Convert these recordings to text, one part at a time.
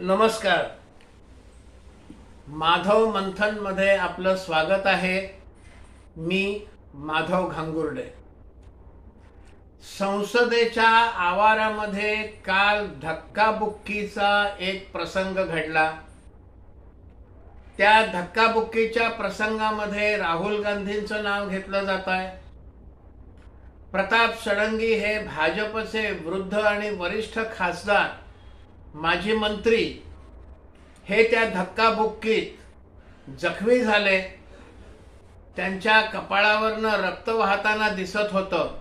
नमस्कार. माधव मंथनमध्ये आपलं स्वागत आहे. मी माधव घांगुर्डे. संसदेच्या आवारामध्ये काल धक्काबुक्कीचा एक प्रसंग घडला. त्या धक्काबुक्कीच्या प्रसंगामध्ये राहुल गांधींचं नाव घेतलं जात आहे. प्रताप षडंगी हे भाजपचे वृद्ध आणि वरिष्ठ खासदार माजी मंत्री हे त्या धक्काबुक्कीत जखमी झाले. त्यांच्या कपाळावरनं रक्त वाहताना दिसत होतं.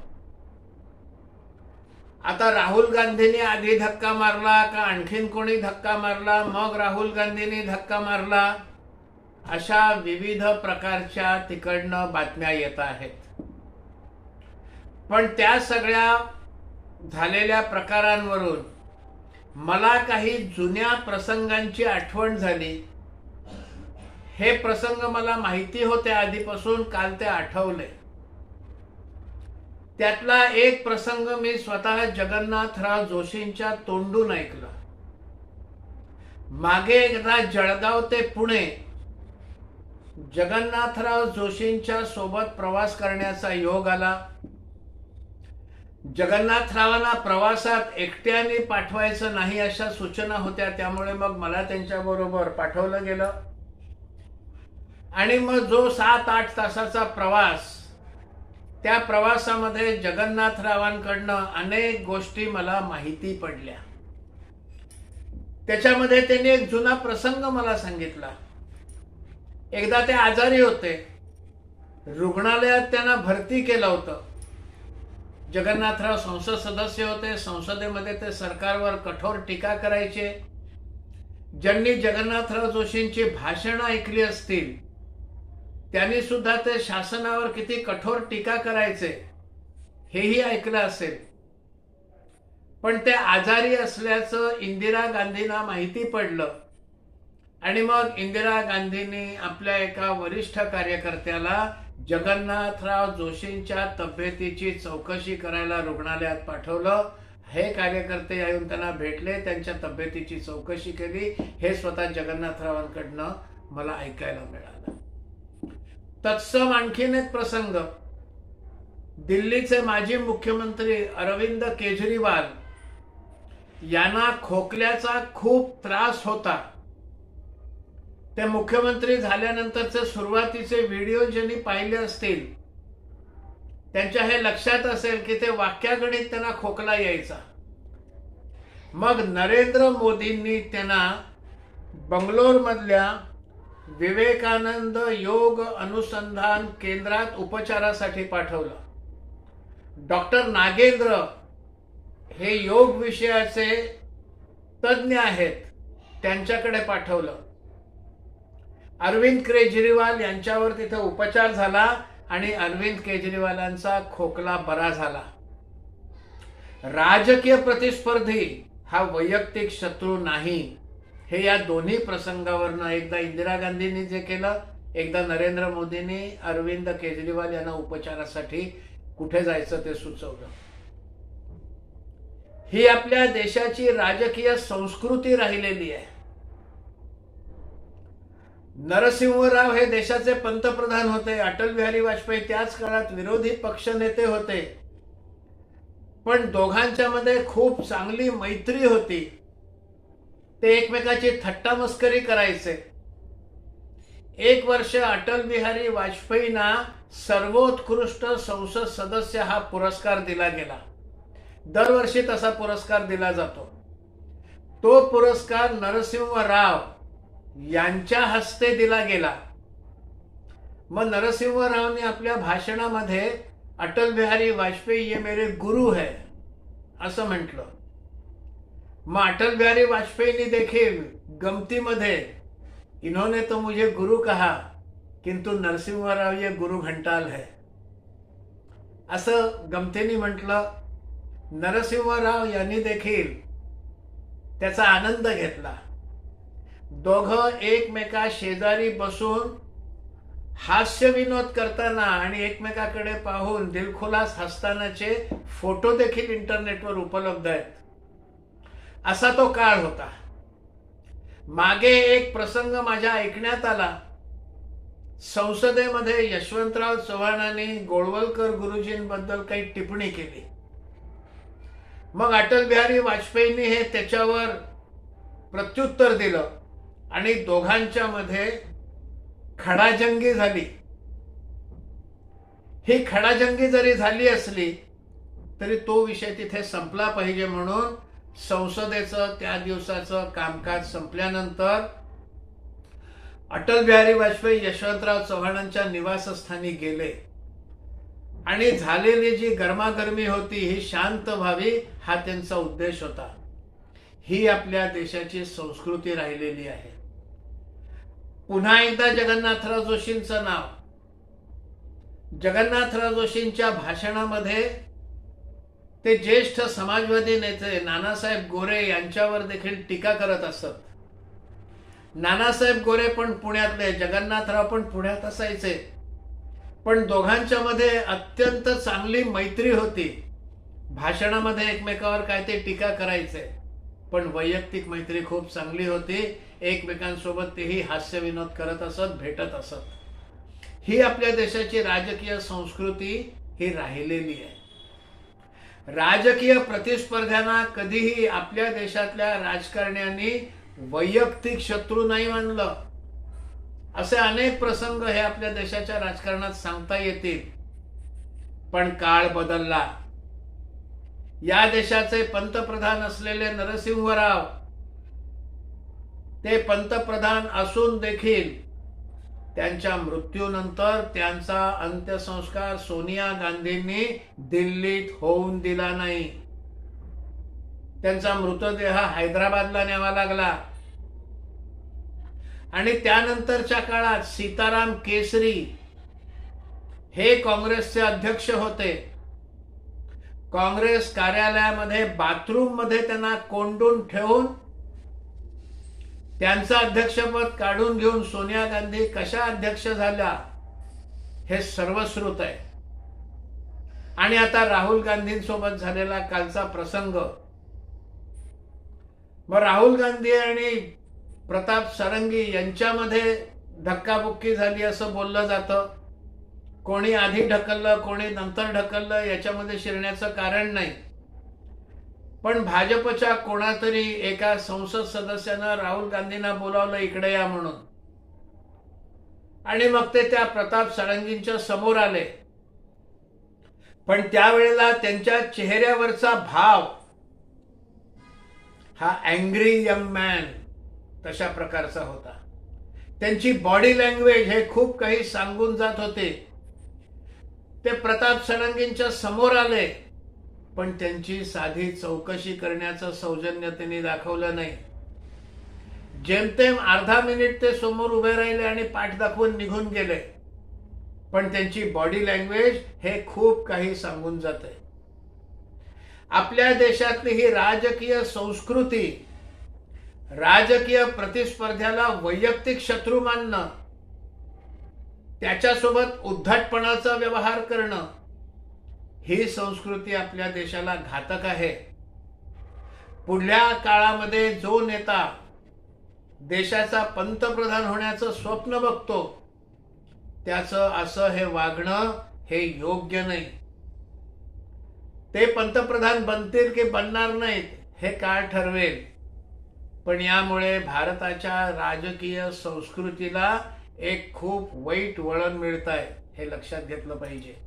आता राहुल गांधींनी आधी धक्का मारला का आणखीन कोणी धक्का मारला? मग राहुल गांधींनी धक्का मारला? अशा विविध प्रकारच्या तिकडनं बातम्या येत आहेत. पण त्या सगळ्या झालेल्या प्रकारांवरून मला काही जुन्या प्रसंगांची आठवण झाली. हे प्रसंग मला माहिती होते आधीपासून काल ते आठवले. त्यातला एक प्रसंग मी स्वतः जगन्नाथराव जोशींच्या तोंडून ऐकला. मागे एकदा जळगाव ते पुणे जगन्नाथराव जोशींच्या सोबत प्रवास करण्याचा योग आला. जगन्नाथरावांना प्रवासात एकट्याने पाठवायचं नाही अशा सूचना होत्या त्यामुळे मग मला त्यांच्याबरोबर पाठवलं गेलं. आणि मग जो सात आठ तासाचा प्रवास त्या प्रवासामध्ये जगन्नाथरावांकडनं अनेक गोष्टी मला माहिती पडल्या. त्याच्यामध्ये त्यांनी एक जुना प्रसंग मला सांगितला. एकदा ते आजारी होते. रुग्णालयात त्यांना भरती केलं होतं. जगन्नाथराव संसद सदस्य होते संसदेमध्ये ते सरकारवर कठोर टीका करायचे. ज्यांनी जगन्नाथराव जोशींची भाषणं ऐकली असतील त्यांनी सुद्धा ते शासनावर किती कठोर टीका करायचे हेही ऐकलं असेल. पण ते आजारी असल्याचं इंदिरा गांधींना माहिती पडलं. आणि मग इंदिरा गांधींनी आपल्या एका वरिष्ठ कार्यकर्त्याला जगन्नाथराव जोशींच्या तब्येतीची चौकशी करायला रुग्णालयात पाठवलं. हे कार्यकर्ते येऊन त्यांना भेटले त्यांच्या तब्येतीची चौकशी केली. हे स्वतः जगन्नाथरावांकडनं मला ऐकायला मिळालं. तत्सम आणखीन एक प्रसंग. दिल्लीचे माजी मुख्यमंत्री अरविंद केजरीवाल यांना खोकल्याचा खूप त्रास होता. ते मुख्यमंत्री झाल्यानंतरचे सुरुवातीचे व्हिडिओ ज्यांनी पाहिले असतील त्यांच्या हे लक्षात असेल की ते वाक्यागणित त्यांना खोकला यायचा. मग नरेंद्र मोदींनी त्यांना बंगलोर मधल्या विवेकानंद योग अनुसंधान केंद्रात उपचारासाठी पाठवलं. डॉक्टर नागेंद्र हे योग विषयाचे तज्ज्ञ आहेत त्यांच्याकडे पाठवलं. अरविंद केजरीवाल यांच्यावर तिथे उपचार झाला आणि अरविंद केजरीवालांचा खोकला बरा झाला. राजकीय प्रतिस्पर्धी हा वैयक्तिक शत्रू नाही. हे या दोन्ही प्रसंगावरनं एकदा इंदिरा गांधींनी जे केलं एकदा नरेंद्र मोदींनी अरविंद केजरीवाल यांना उपचारासाठी कुठे जायचं ते सुचवलं. ही आपल्या देशाची राजकीय संस्कृती राहिलेली आहे. नरसिंहराव हे देशाचे पंतप्रधान होते. अटल बिहारी वाजपेयी त्याच काळात विरोधी पक्ष नेते होते. पण दोघांच्या मध्ये खूप चांगली मैत्री होती. ते एकमेकाची थट्टा मस्करी करायचे. एक वर्ष अटल बिहारी वाजपेयींना सर्वोत्कृष्ट संसद सदस्य हा पुरस्कार दिला गेला. दरवर्षी तसा पुरस्कार दिला जातो. तो पुरस्कार नरसिंह राव यांच्या हस्ते दिला गेला. मग नरसिंहरावने आपल्या भाषणामध्ये अटल बिहारी वाजपेयी हे मेरे गुरु है असं म्हटलं. मग अटल बिहारी वाजपेयींनी देखील गमतीमध्ये इन्होंने तो मुझे गुरु कहा किंतु नरसिंहराव ये गुरु घंटाल है. असं गमतीने म्हटलं. नरसिंहराव यांनी देखील त्याचा आनंद घेतला. दोघं एकमेका शेजारी बसून हास्य विनोद करताना आणि एकमेकाकडे पाहून दिलखुलास हसतानाचे फोटो देखील इंटरनेटवर उपलब्ध आहेत. असा तो काळ होता. मागे एक प्रसंग माझ्या ऐकण्यात आला. संसदेमध्ये यशवंतराव चव्हाणांनी गोळवलकर गुरुजींबद्दल काही टिप्पणी केली. मग अटल बिहारी वाजपेयींनी हे त्याच्यावर प्रत्युत्तर दिलं. आणि दोघांच्या मध्ये खडाजंगी झाली. ही खडाजंगी जरी झाली असली तरी तो विषय तिथे संपला पाहिजे म्हणून संसदेचं त्या दिवसाचं कामकाज संपल्यानंतर अटल बिहारी वाजपेयी यशवंतराव चव्हाणांच्या निवासस्थानी गेले. आणि झालेली जी गरमागरमी होती ही शांत व्हावी हा त्यांचा उद्देश होता. ही आपल्या देशाची संस्कृती राहिलेली आहे. पुन्हा एकदा जगन्नाथराव जोशींचं नाव. जगन्नाथराव जोशींच्या भाषणामध्ये ते ज्येष्ठ समाजवादी नेते नानासाहेब गोरे यांच्यावर देखील टीका करत असत. नानासाहेब गोरे पण पुण्यातले जगन्नाथराव पण पुण्यात असायचे. पण दोघांच्या मध्ये अत्यंत चांगली मैत्री होती. भाषणामध्ये एकमेकावर काय ते टीका करायचे. पण वैयक्तिक मैत्री खूप चांगली होती. एकमेकांसोबत तेही हास्य विनोद करत असत भेटत असत. ही आपल्या देशाची राजकीय संस्कृती ही राहिलेली आहे. राजकीय प्रतिस्पर्ध्यांना कधीही आपल्या देशातल्या राजकारण्यांनी वैयक्तिक शत्रू नाही मानलं. असे अनेक प्रसंग हे आपल्या देशाच्या राजकारणात सांगता येतील. पण काळ बदलला. या देशाचे पंतप्रधान असलेले नरसिंह राव ते पंतप्रधान असून देखील त्यांच्या मृत्यूनंतर त्यांचा अंत्यसंस्कार सोनिया गांधींनी दिल्लीत होऊन दिला नाही. त्यांचा मृतदेह हैदराबादला न्यावा लागला. आणि त्यानंतरच्या काळात सीताराम केसरी हे काँग्रेसचे अध्यक्ष होते. काँग्रेस कार्यालयामध्ये बाथरूममध्ये त्यांना कोंडून ठेवून त्यांचं अध्यक्षपद काढून घेऊन सोनिया गांधी कशा अध्यक्ष झाल्या हे सर्वश्रुत आहे. आणि आता राहुल गांधींसोबत झालेला कालचा प्रसंग. मग राहुल गांधी आणि प्रताप सरंगी यांच्यामध्ये धक्काबुक्की झाली असं बोललं जातं. कोणी आधी ढकललं कोणी नंतर ढकललं याच्यामध्ये शिरण्याचं कारण नाही. पण भाजपच्या कोणातरी एका संसद सदस्यानं राहुल गांधींना बोलावलं इकडे या म्हणून. आणि मग ते त्या प्रताप सारंगींच्या समोर आले. पण त्यावेळेला त्यांच्या चेहऱ्यावरचा भाव हा अँग्री यंग मॅन तशा प्रकारचा होता. त्यांची बॉडी लँग्वेज हे खूप काही सांगून जात होते. ते प्रताप सारंगींच्या समोर आले. पण त्यांची साधी चौकशी करण्याचं सौजन्य त्यांनी दाखवलं नाही. जेमतेम अर्धा मिनिट ते समोर उभे राहिले आणि पाठ दाखवून निघून गेले. पण त्यांची बॉडी लँग्वेज हे खूप काही सांगून जाते आपल्या देशातली ही राजकीय संस्कृती राजकीय प्रतिस्पर्ध्याला वैयक्तिक शत्रू मानणं त्याच्यासोबत उद्धटपणाचा व्यवहार करणं ही संस्कृती आपल्या देशाला घातक आहे. पुढल्या काळामध्ये जो नेता देशाचा पंतप्रधान होण्याचं स्वप्न बघतो त्याचं असं हे वागणं हे योग्य नाही. ते पंतप्रधान बनतील की बनणार नाहीत हे काळ ठरवेल. पण यामुळे भारताच्या राजकीय संस्कृतीला एक खूप वाईट वळण मिळत आहे हे लक्षात घेतलं पाहिजे.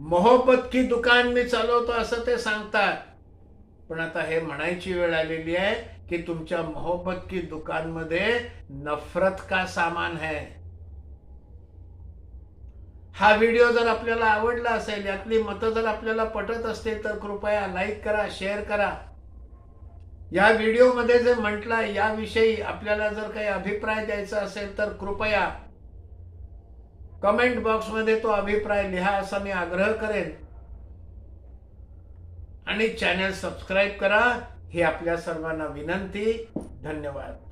मोहब्बत की दुकान मी चालवतो असं ते सांगतात. पण आता हे म्हणायची वेळ आलेली आहे की तुमच्या मोहब्बत की दुकानमध्ये नफरत का सामान है हा व्हिडिओ जर आपल्याला आवडला असेल यातली मतं जर आपल्याला पटत असतील तर कृपया लाईक करा शेअर करा. या व्हिडिओमध्ये जे म्हटलं याविषयी आपल्याला जर काही अभिप्राय द्यायचा असेल तर कृपया कमेंट बॉक्समध्ये तो अभिप्राय लिहा असा मी आग्रह करेन. आणि चॅनल सबस्क्राईब करा ही आपल्या सर्वांना विनंती. धन्यवाद.